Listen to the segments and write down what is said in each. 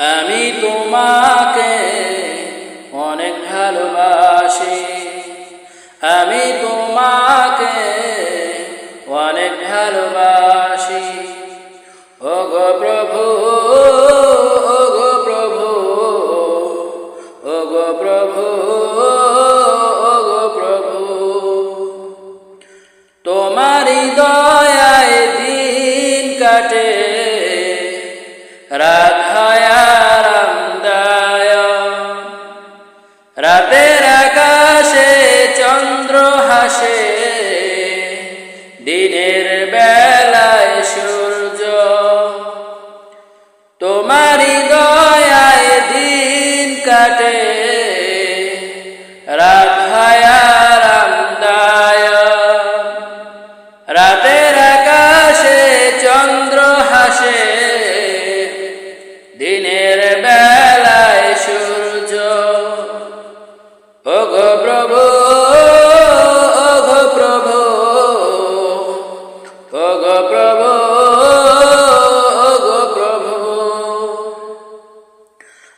আমি তোমাকে অনেক ভালোবাসি। আমি তোমাকে অনেক ভালোবাসি। ও গো প্রভু ও গো প্রভু ও গো প্রভু ও গো প্রভু। তোমারি দয়ায় দিন কাটে। রাত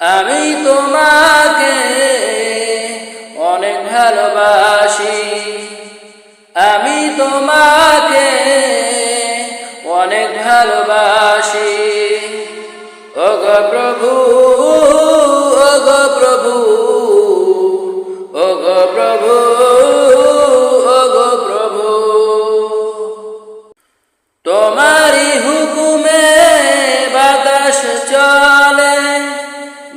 আমি তোমাকে অনেক ভালোবাসি। আমি তোমাকে অনেক ভালোবাসি। ও গো প্রভু ও গো প্রভু ও গো প্রভু ও গো প্রভু। তোমারি হুকুমে বাতাস চলে।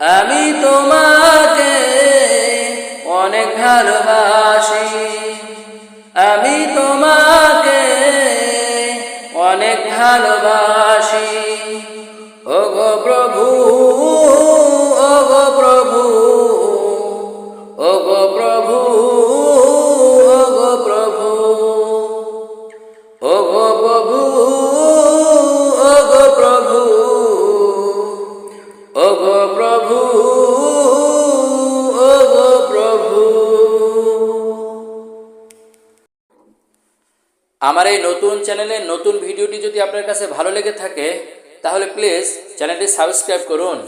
আমি তোমাকে অনেক ভালোবাসি। আমি তোমাকে অনেক ভালোবাসি। আমার এই নতুন চ্যানেলের নতুন ভিডিওটি যদি আপনার কাছে ভালো লেগে থাকে, তাহলে প্লিজ চ্যানেলটি সাবস্ক্রাইব করুন।